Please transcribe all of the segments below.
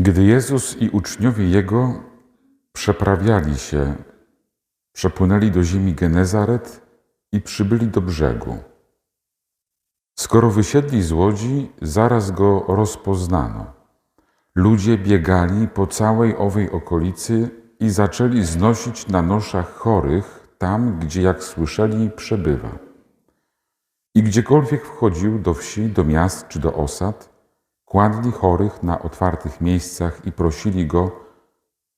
Gdy Jezus i uczniowie Jego przeprawiali się, przepłynęli do ziemi Genezaret i przybyli do brzegu. Skoro wysiedli z łodzi, zaraz go rozpoznano. Ludzie biegali po całej owej okolicy i zaczęli znosić na noszach chorych tam, gdzie, jak słyszeli, przebywa. I gdziekolwiek wchodził do wsi, do miast czy do osad, kładli chorych na otwartych miejscach i prosili go,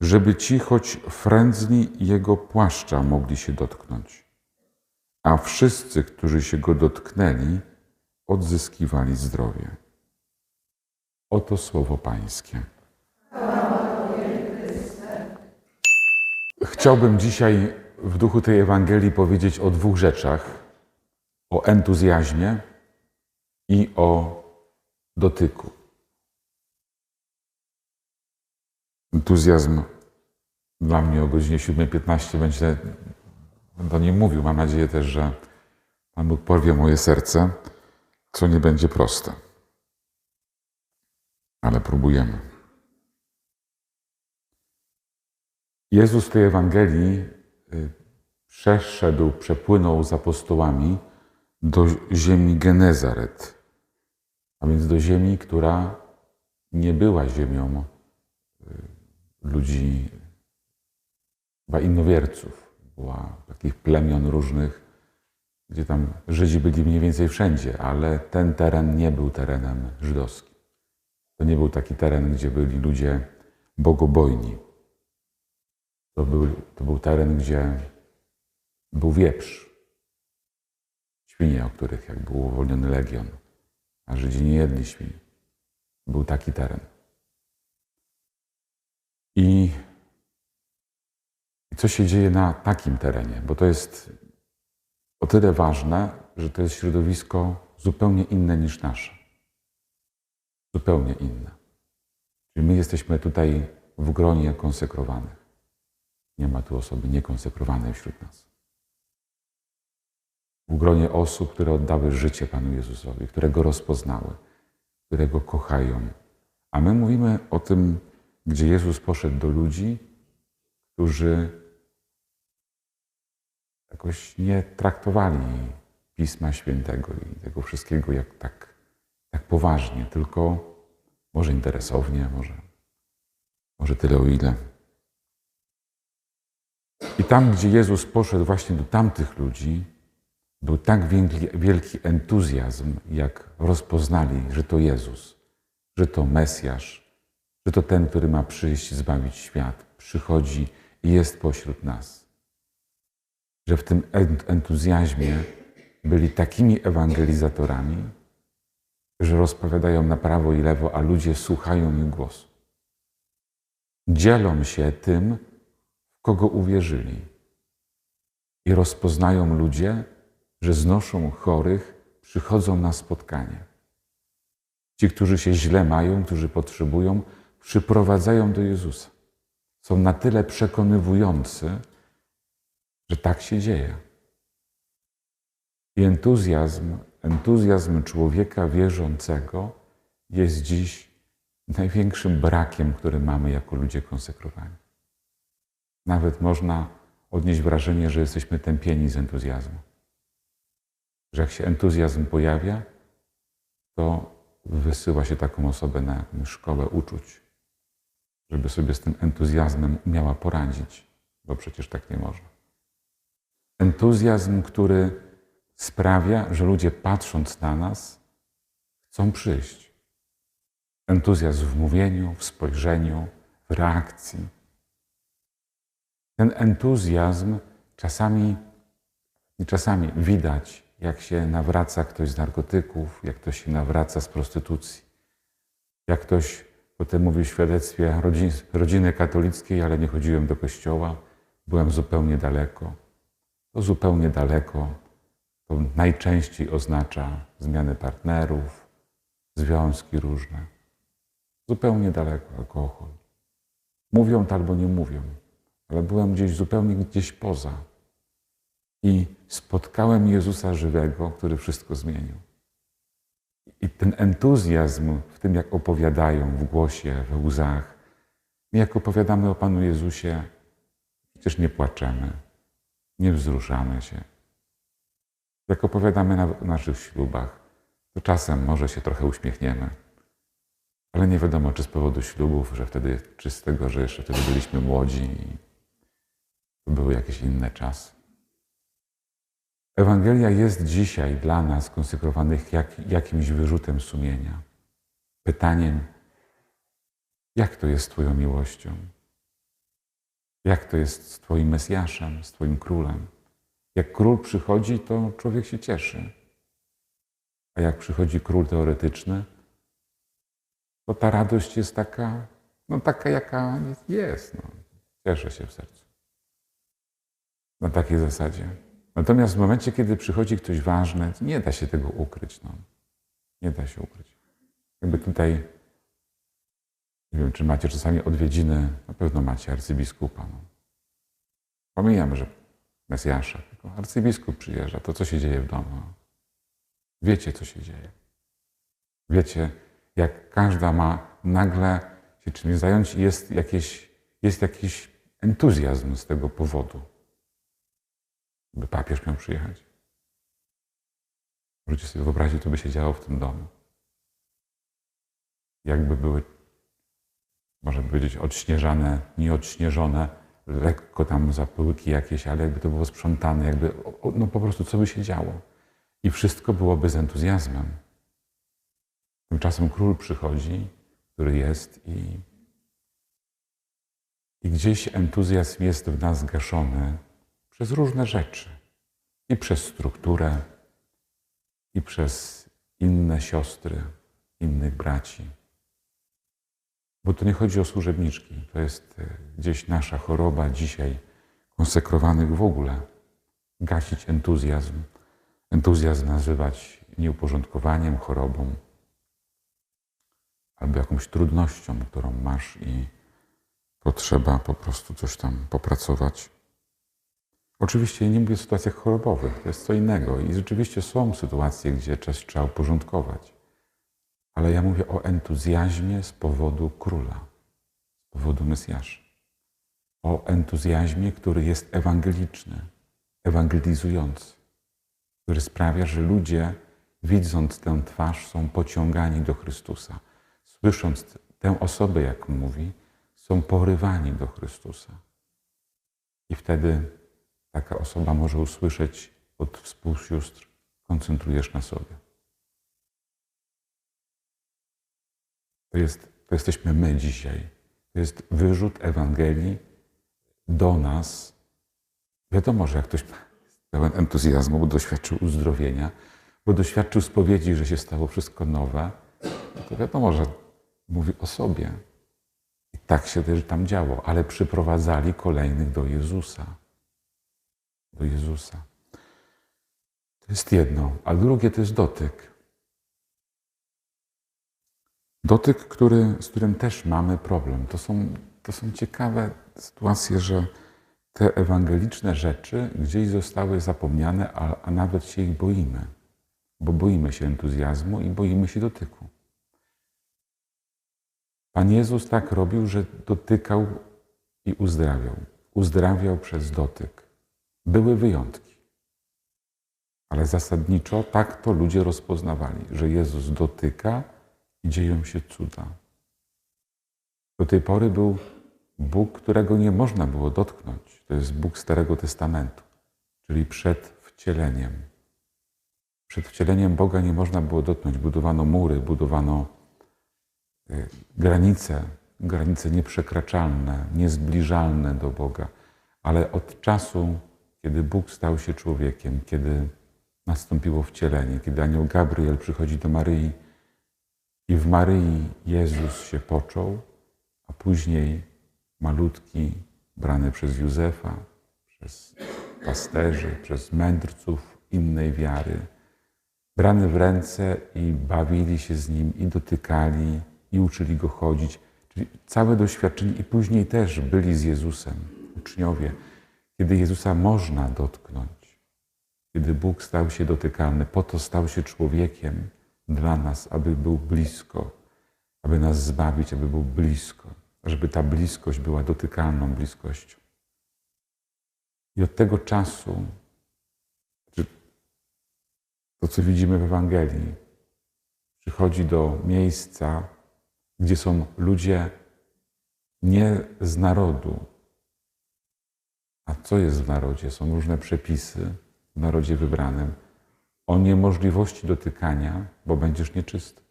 żeby ci choć frędzli jego płaszcza mogli się dotknąć. A wszyscy, którzy się go dotknęli, odzyskiwali zdrowie. Oto słowo Pańskie. Chciałbym dzisiaj w duchu tej Ewangelii powiedzieć o dwóch rzeczach: o entuzjazmie i o dotyku. Entuzjazm dla mnie o godzinie 7.15 będzie do niej mówił. Mam nadzieję też, że Pan Bóg porwie moje serce, co nie będzie proste. Ale próbujemy. Jezus w tej Ewangelii y, przeszedł, przepłynął z apostołami do ziemi Genezaret, a więc do ziemi, która nie była ziemią y, ludzi, chyba innowierców, była takich plemion różnych, gdzie tam Żydzi byli mniej więcej wszędzie, ale ten teren nie był terenem żydowskim. To nie był taki teren, gdzie byli ludzie bogobojni. To był, to był teren, gdzie był wieprz, świnie, o których jak był uwolniony legion, a Żydzi nie jedli świń. Był taki teren. I, I co się dzieje na takim terenie? Bo to jest o tyle ważne, że to jest środowisko zupełnie inne niż nasze. Zupełnie inne. Czyli my jesteśmy tutaj w gronie konsekrowanych. Nie ma tu osoby niekonsekrowanej wśród nas. W gronie osób, które oddały życie Panu Jezusowi, które Go rozpoznały, które Go kochają. A my mówimy o tym, gdzie Jezus poszedł do ludzi, którzy jakoś nie traktowali Pisma Świętego i tego wszystkiego jak tak, tak poważnie, tylko może interesownie, może, może tyle o ile. I tam, gdzie Jezus poszedł właśnie do tamtych ludzi, był tak wielki, wielki entuzjazm, jak rozpoznali, że to Jezus, że to Mesjasz, że to ten, który ma przyjść zbawić świat, przychodzi i jest pośród nas. Że w tym entuzjazmie byli takimi ewangelizatorami, że rozpowiadają na prawo i lewo, a ludzie słuchają ich głosu. Dzielą się tym, w kogo uwierzyli. I rozpoznają ludzie, że znoszą chorych, przychodzą na spotkanie. Ci, którzy się źle mają, którzy potrzebują, przyprowadzają do Jezusa. Są na tyle przekonywujący, że tak się dzieje. I entuzjazm, entuzjazm człowieka wierzącego jest dziś największym brakiem, który mamy jako ludzie konsekrowani. Nawet można odnieść wrażenie, że jesteśmy tępieni z entuzjazmu. Że jak się entuzjazm pojawia, to wysyła się taką osobę na szkołę uczuć, żeby sobie z tym entuzjazmem umiała poradzić, bo przecież tak nie można. Entuzjazm, który sprawia, że ludzie patrząc na nas, chcą przyjść. Entuzjazm w mówieniu, w spojrzeniu, w reakcji. Ten entuzjazm czasami, czasami widać, jak się nawraca ktoś z narkotyków, jak ktoś się nawraca z prostytucji, jak ktoś potem mówi w świadectwie rodzin, rodziny katolickiej, ale nie chodziłem do kościoła, byłem zupełnie daleko. To zupełnie daleko to najczęściej oznacza zmianę partnerów, związki różne. Zupełnie daleko alkohol. Mówią to albo nie mówią, ale byłem gdzieś zupełnie gdzieś poza. I spotkałem Jezusa żywego, który wszystko zmienił. I ten entuzjazm w tym, jak opowiadają w głosie, we łzach. My jak opowiadamy o Panu Jezusie, przecież nie płaczemy, nie wzruszamy się. Jak opowiadamy na naszych ślubach, to czasem może się trochę uśmiechniemy. Ale nie wiadomo, czy z powodu ślubów, że wtedy, czy z tego, że jeszcze wtedy byliśmy młodzi i to były jakieś inne czasy. Ewangelia jest dzisiaj dla nas konsekrowanych jak, jakimś wyrzutem sumienia. Pytaniem, jak to jest Twoją miłością? Jak to jest z Twoim Mesjaszem, z Twoim królem? Jak król przychodzi, to człowiek się cieszy. A jak przychodzi król teoretyczny, to ta radość jest taka, no taka jaka jest. No. Cieszę się w sercu. Na takiej zasadzie. Natomiast w momencie, kiedy przychodzi ktoś ważny, nie da się tego ukryć. No. Nie da się ukryć. Jakby tutaj, nie wiem, czy macie czasami odwiedziny, na pewno macie arcybiskupa. No. Że Mesjasza, tylko arcybiskup przyjeżdża, to co się dzieje w domu. Wiecie, co się dzieje. Wiecie, jak każda ma nagle się czymś zająć i jest, jakieś, jest jakiś entuzjazm z tego powodu, by papież miał przyjechać. Możecie sobie wyobrazić, co by się działo w tym domu. Jakby były, można powiedzieć, odśnieżane, nieodśnieżone, lekko tam zapyłki jakieś, ale jakby to było sprzątane, jakby, no po prostu co by się działo. I wszystko byłoby z entuzjazmem. Tymczasem król przychodzi, który jest i, i gdzieś entuzjazm jest w nas gaszony przez różne rzeczy. I przez strukturę, i przez inne siostry, innych braci. Bo to nie chodzi o służebniczki. To jest e, gdzieś nasza choroba dzisiaj, konsekrowanych w ogóle. Gasić entuzjazm. Entuzjazm nazywać nieuporządkowaniem, chorobą albo jakąś trudnością, którą masz i potrzeba po prostu coś tam popracować. Oczywiście nie mówię o sytuacjach chorobowych, to jest co innego i rzeczywiście są sytuacje, gdzie coś trzeba uporządkować. Ale ja mówię o entuzjazmie z powodu króla, z powodu Mesjasza. O entuzjazmie, który jest ewangeliczny, ewangelizujący, który sprawia, że ludzie, widząc tę twarz, są pociągani do Chrystusa słysząc tę osobę, jak mówi, są porywani do Chrystusa. I wtedy taka osoba może usłyszeć od współsióstr, koncentrujesz na sobie. To, jest, to jesteśmy my dzisiaj. To jest wyrzut Ewangelii do nas. Wiadomo, że jak ktoś pełen entuzjazmu, bo doświadczył uzdrowienia, bo doświadczył spowiedzi, że się stało wszystko nowe, to wiadomo, że mówi o sobie. I tak się też tam działo, ale przyprowadzali kolejnych do Jezusa. Do Jezusa. To jest jedno, a drugie to jest dotyk. Dotyk, który, z którym też mamy problem. To są, to są ciekawe sytuacje, że te ewangeliczne rzeczy gdzieś zostały zapomniane, a, a nawet się ich boimy. Bo boimy się entuzjazmu i boimy się dotyku. Pan Jezus tak robił, że dotykał i uzdrawiał. Uzdrawiał przez dotyk. Były wyjątki. Ale zasadniczo tak to ludzie rozpoznawali, że Jezus dotyka i dzieją się cuda. Do tej pory był Bóg, którego nie można było dotknąć. To jest Bóg Starego Testamentu, czyli przed wcieleniem. Przed wcieleniem Boga nie można było dotknąć. Budowano mury, budowano Y, granice, granice nieprzekraczalne, niezbliżalne do Boga. Ale od czasu, kiedy Bóg stał się człowiekiem, kiedy nastąpiło wcielenie, kiedy anioł Gabriel przychodzi do Maryi i w Maryi Jezus się począł, a później malutki, brany przez Józefa, przez pasterzy, przez mędrców innej wiary, brany w ręce i bawili się z nim i dotykali i uczyli go chodzić. Czyli całe doświadczenie i później też byli z Jezusem, uczniowie, kiedy Jezusa można dotknąć, kiedy Bóg stał się dotykalny, po to stał się człowiekiem, dla nas, aby był blisko, aby nas zbawić, aby był blisko, żeby ta bliskość była dotykalną bliskością. I od tego czasu, to co widzimy w Ewangelii, przychodzi do miejsca, gdzie są ludzie nie z narodu. A co jest w narodzie? Są różne przepisy w narodzie wybranym o niemożliwości dotykania, bo będziesz nieczysty.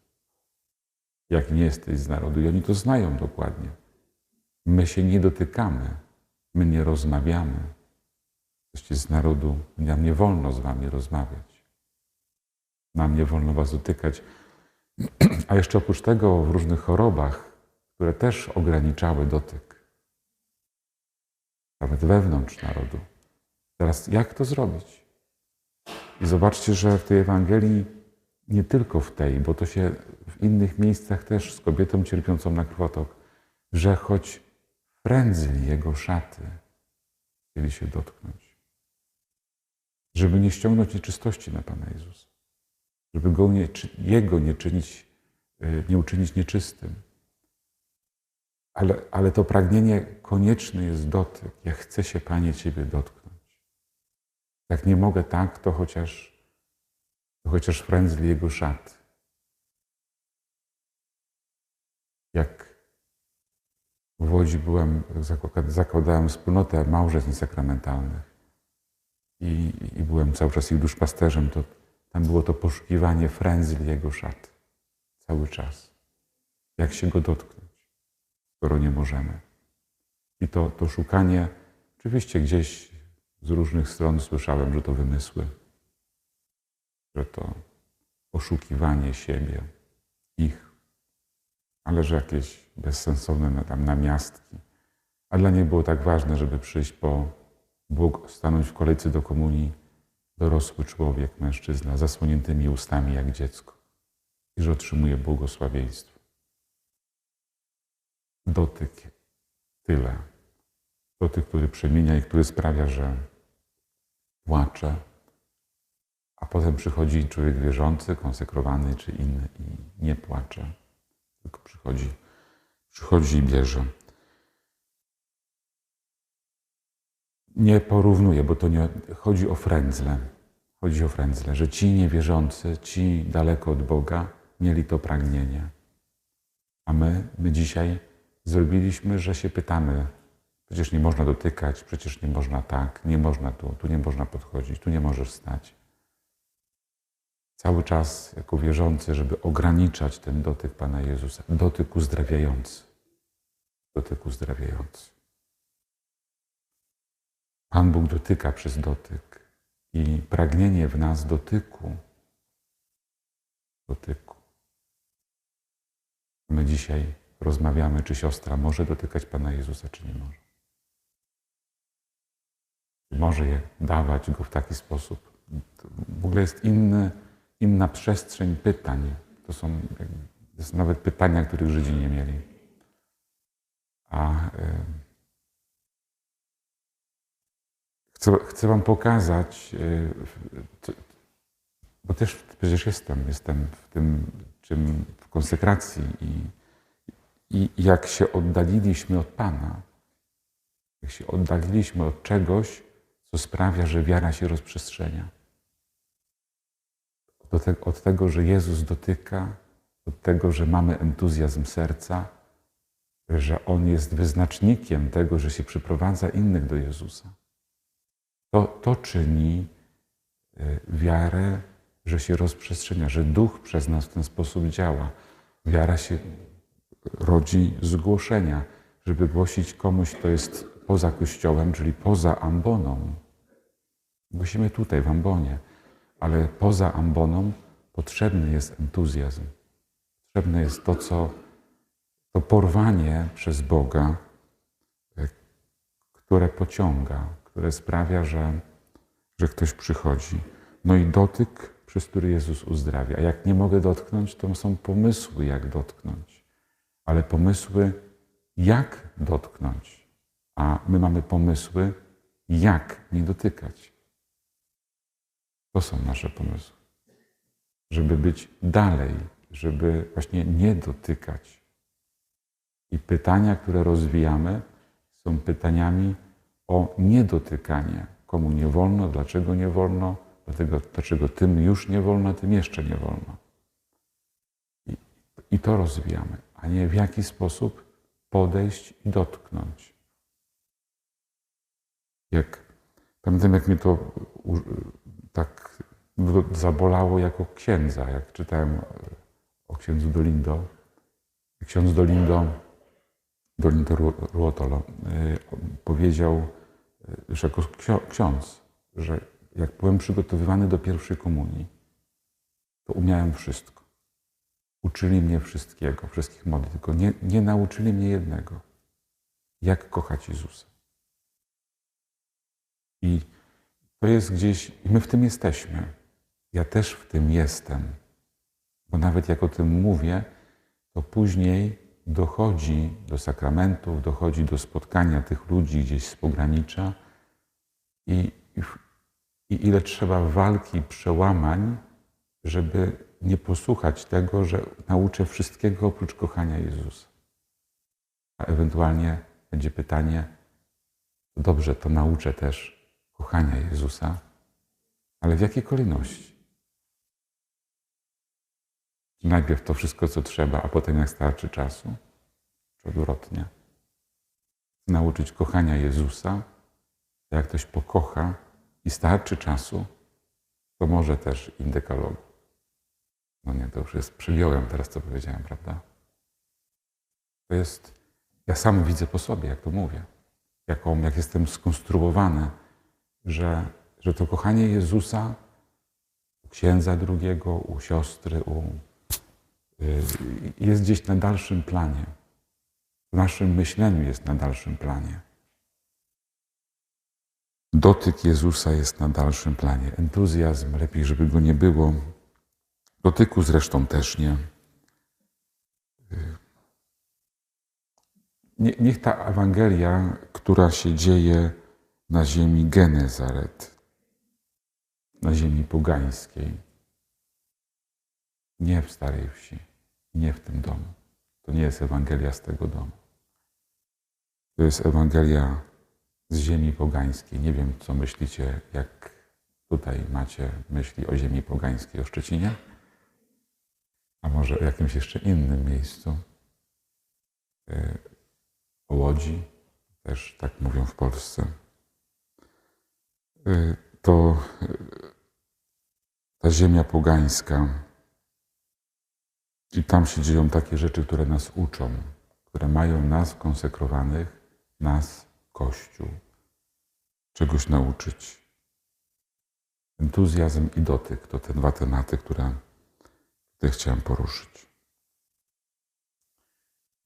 Jak nie jesteś z narodu. I oni to znają dokładnie. My się nie dotykamy, my nie rozmawiamy. Jesteście z narodu, nam nie wolno z wami rozmawiać. Nam nie wolno was dotykać. A jeszcze oprócz tego w różnych chorobach, które też ograniczały dotyk, nawet wewnątrz narodu. Teraz jak to zrobić? I zobaczcie, że w tej Ewangelii, nie tylko w tej, bo to się w innych miejscach też z kobietą cierpiącą na krwotok, że choć frędzli jego szaty chcieli się dotknąć, żeby nie ściągnąć nieczystości na Pana Jezusa, żeby go nie, Jego nie czynić, nie uczynić nieczystym. Ale, ale to pragnienie konieczny jest dotyk. Ja chcę się, Panie, Ciebie dotknąć. Jak nie mogę tak, to chociaż, to chociaż frędzli Jego szat. Jak w Łodzi byłem, zakładałem wspólnotę małżeństw sakramentalnych i, i byłem cały czas ich duszpasterzem, to tam było to poszukiwanie frędzli Jego szat. Cały czas. Jak się Go dotknąć skoro nie możemy. I to, to szukanie, oczywiście gdzieś z różnych stron słyszałem, że to wymysły, że to poszukiwanie siebie, ich, ale że jakieś bezsensowne tam namiastki. A dla niej było tak ważne, żeby przyjść po Bóg, stanąć w kolejce do komunii dorosły człowiek, mężczyzna, zasłoniętymi ustami jak dziecko i że otrzymuje błogosławieństwo dotyk. Tyle. Dotyk, który przemienia i który sprawia, że płacze, a potem przychodzi człowiek wierzący, konsekrowany czy inny i nie płacze, tylko przychodzi, przychodzi i bierze. Nie porównuję, bo to nie chodzi o frędzle. Chodzi o frędzle, że ci niewierzący, ci daleko od Boga mieli to pragnienie. A my, my dzisiaj zrobiliśmy, że się pytamy, przecież nie można dotykać, przecież nie można tak, nie można tu, tu nie można podchodzić, tu nie możesz stać. Cały czas jako wierzący, żeby ograniczać ten dotyk Pana Jezusa, dotyk uzdrawiający. Dotyk uzdrawiający. Pan Bóg dotyka przez dotyk i pragnienie w nas dotyku, dotyku. My dzisiaj rozmawiamy, czy siostra może dotykać Pana Jezusa, czy nie może. Może je dawać go w taki sposób. To w ogóle jest inny, inna przestrzeń pytań. To są to są nawet pytania, których Żydzi nie mieli. A e, chcę, chcę Wam pokazać, e, bo też przecież jestem, jestem w tym, czym w konsekracji i i jak się oddaliliśmy od Pana, jak się oddaliliśmy od czegoś, co sprawia, że wiara się rozprzestrzenia. Od tego, że Jezus dotyka, od tego, że mamy entuzjazm serca, że On jest wyznacznikiem tego, że się przyprowadza innych do Jezusa. To, to czyni e, wiarę, że się rozprzestrzenia, że Duch przez nas w ten sposób działa. Wiara się rodzi zgłoszenia, żeby głosić komuś, kto jest poza Kościołem, czyli poza amboną. Głosimy tutaj, w ambonie, ale poza amboną potrzebny jest entuzjazm. Potrzebne jest to, co to porwanie przez Boga, e, które pociąga, które sprawia, że, że ktoś przychodzi. No i dotyk, przez który Jezus uzdrawia. A jak nie mogę dotknąć, to są pomysły, jak dotknąć ale pomysły, jak dotknąć, a my mamy pomysły, jak nie dotykać. To są nasze pomysły. żeby być dalej, żeby właśnie nie dotykać. I pytania, które rozwijamy, są pytaniami o niedotykanie. Komu nie wolno, dlaczego nie wolno, dlatego, dlaczego tym już nie wolno, tym jeszcze nie wolno. I, I to rozwijamy, a nie w jaki sposób podejść i dotknąć. Jak pamiętam, jak mnie to tak zabolało jako księdza, jak czytałem o księdzu Dolindo. Ksiądz Dolindo, Dolindo Ru- Ruotolo, y, powiedział y, już jako ksiądz, że jak byłem przygotowywany do pierwszej komunii, to umiałem wszystko. Uczyli mnie wszystkiego, wszystkich modlitw, tylko nie, nie nauczyli mnie jednego. Jak kochać Jezusa. I to jest gdzieś, i my w tym jesteśmy. Ja też w tym jestem. Bo nawet jak o tym mówię, to później dochodzi do sakramentów, dochodzi do spotkania tych ludzi gdzieś z pogranicza i, i, ile trzeba walki, przełamań, żeby nie posłuchać tego, że nauczę wszystkiego oprócz kochania Jezusa. A ewentualnie będzie pytanie, dobrze, to nauczę też kochania Jezusa, ale w jakiej kolejności? Najpierw to wszystko, co trzeba, a potem jak starczy czasu, czy odwrotnie. Nauczyć kochania Jezusa, jak ktoś pokocha i starczy czasu, to może też indekalogu. No nie, to już jest, przyjąłem teraz, co powiedziałem, prawda? To jest, ja sam widzę po sobie, jak to mówię, jaką, jak jestem skonstruowany, że, że to kochanie Jezusa u księdza drugiego, u siostry, u, y, jest gdzieś na dalszym planie. W naszym myśleniu jest na dalszym planie. Dotyk Jezusa jest na dalszym planie. Entuzjazm, lepiej, żeby go nie było. Dotyku zresztą też nie. Nie- Niech ta Ewangelia, która się dzieje na ziemi Genezaret, na ziemi pogańskiej, nie w Starej Wsi, nie w tym domu. To nie jest Ewangelia z tego domu. To jest Ewangelia z ziemi pogańskiej. Nie wiem, co myślicie, jak tutaj macie myśli o ziemi pogańskiej, o Szczecinie, a może o jakimś jeszcze innym miejscu. Y, O Łodzi, też tak mówią w Polsce. Y, To y, ta ziemia pogańska, i tam się dzieją takie rzeczy, które nas uczą, które mają nas konsekrowanych, nas, Kościół, czegoś nauczyć. Entuzjazm i dotyk to te dwa tematy, które tutaj chciałem poruszyć.